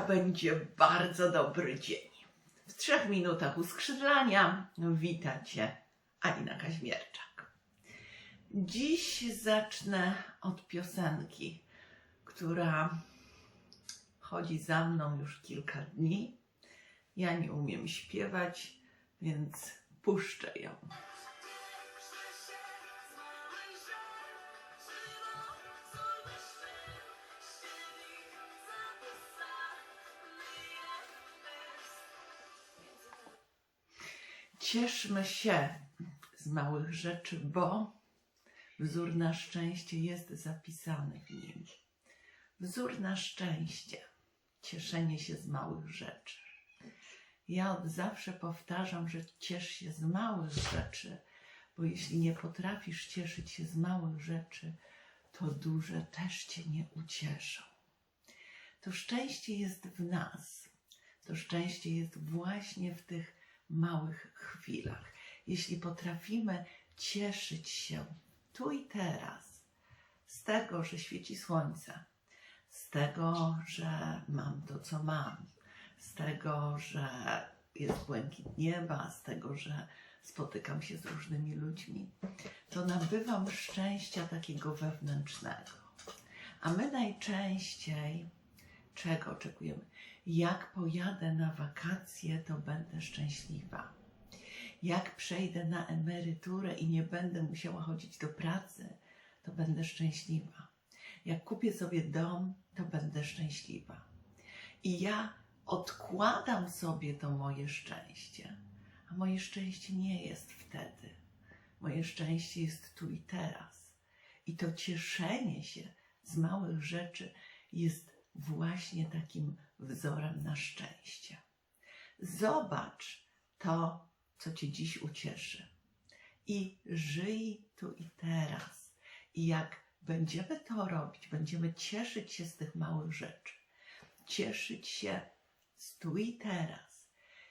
będzie bardzo dobry dzień. W trzech minutach uskrzydlania wita Cię Alina Kaźmierczak. Dziś zacznę od piosenki, która chodzi za mną już kilka dni. Ja nie umiem śpiewać, więc puszczę ją. Cieszmy się z małych rzeczy, bo wzór na szczęście jest zapisany w nim. Wzór na szczęście, cieszenie się z małych rzeczy. Ja od zawsze powtarzam, że ciesz się z małych rzeczy, bo jeśli nie potrafisz cieszyć się z małych rzeczy, to duże też cię nie ucieszą. To szczęście jest w nas. To szczęście jest właśnie w tych małych chwilach. Jeśli potrafimy cieszyć się tu i teraz z tego, że świeci słońce, z tego, że mam to, co mam, z tego, że jest błękit nieba, z tego, że spotykam się z różnymi ludźmi, to nabywam szczęścia takiego wewnętrznego. A my najczęściej czego oczekujemy? Jak pojadę na wakacje, to będę szczęśliwa. Jak przejdę na emeryturę i nie będę musiała chodzić do pracy, to będę szczęśliwa. Jak kupię sobie dom, to będę szczęśliwa. I ja odkładam sobie to moje szczęście, a moje szczęście nie jest wtedy. Moje szczęście jest tu i teraz. I to cieszenie się z małych rzeczy jest właśnie takim wzorem na szczęście. Zobacz to, co Cię dziś ucieszy. I żyj tu i teraz. I jak będziemy to robić, będziemy cieszyć się z tych małych rzeczy, cieszyć się z tu i teraz,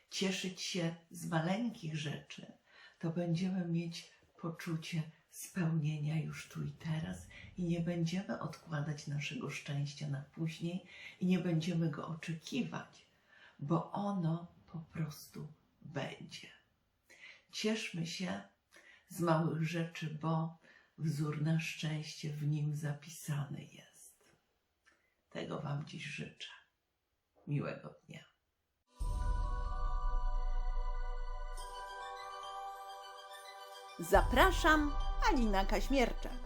cieszyć się z maleńkich rzeczy, to będziemy mieć poczucie spełnienia już tu i teraz i nie będziemy odkładać naszego szczęścia na później i nie będziemy go oczekiwać, bo ono po prostu będzie. Cieszmy się z małych rzeczy, bo wzór na szczęście w nim zapisany jest. Tego Wam dziś życzę. Miłego dnia. Zapraszam, Alina Kaźmierczak.